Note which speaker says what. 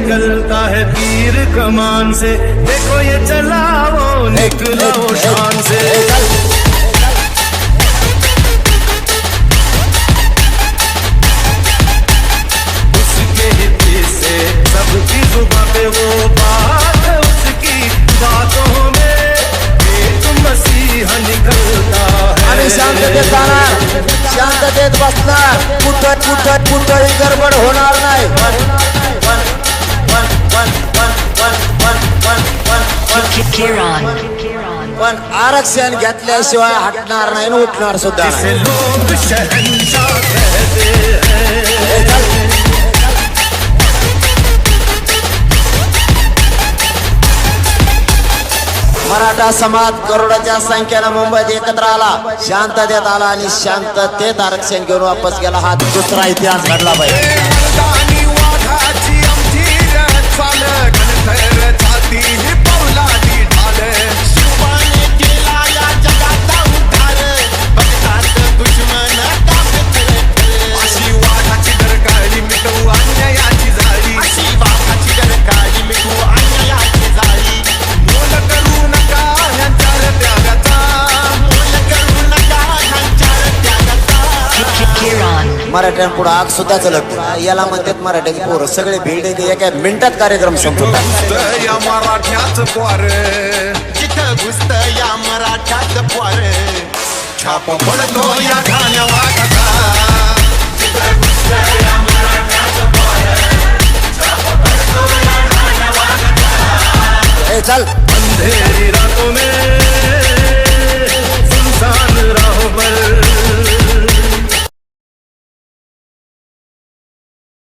Speaker 1: निकलता है तीर कमान से। देखो ये चलाओ, निकलो शान से। उसके से सबकी पे वो बात उसकी। बातों में एक मसीहा निकलता है।
Speaker 2: शांततेत जाणार शांततेत बसणार कुठं कुठं कुठंही गडबड होणार नाही पण आरक्षण घेतल्याशिवाय हटणार नाही उठणार सुद्धा मराठा समाज करोडाच्या संख्येनं मुंबईत एकत्र आला. शांततेत आला आणि शांततेत आरक्षण घेऊन वापस गेला हा दुसरा इतिहास घडला पाहिजे.
Speaker 3: मराठ्यांपुढं आग सुद्धा चलत याला म्हणतात मराठ्याची पोरं. सगळे येते एका मिनिटात कार्यक्रम संपवतात
Speaker 4: घुसत या मराठ्याच पोर
Speaker 3: जिथं घुसत या मराठ्यात पोर
Speaker 4: छाप पडतो या ठाण्या
Speaker 2: ए चल.
Speaker 1: अंधेरी रातों में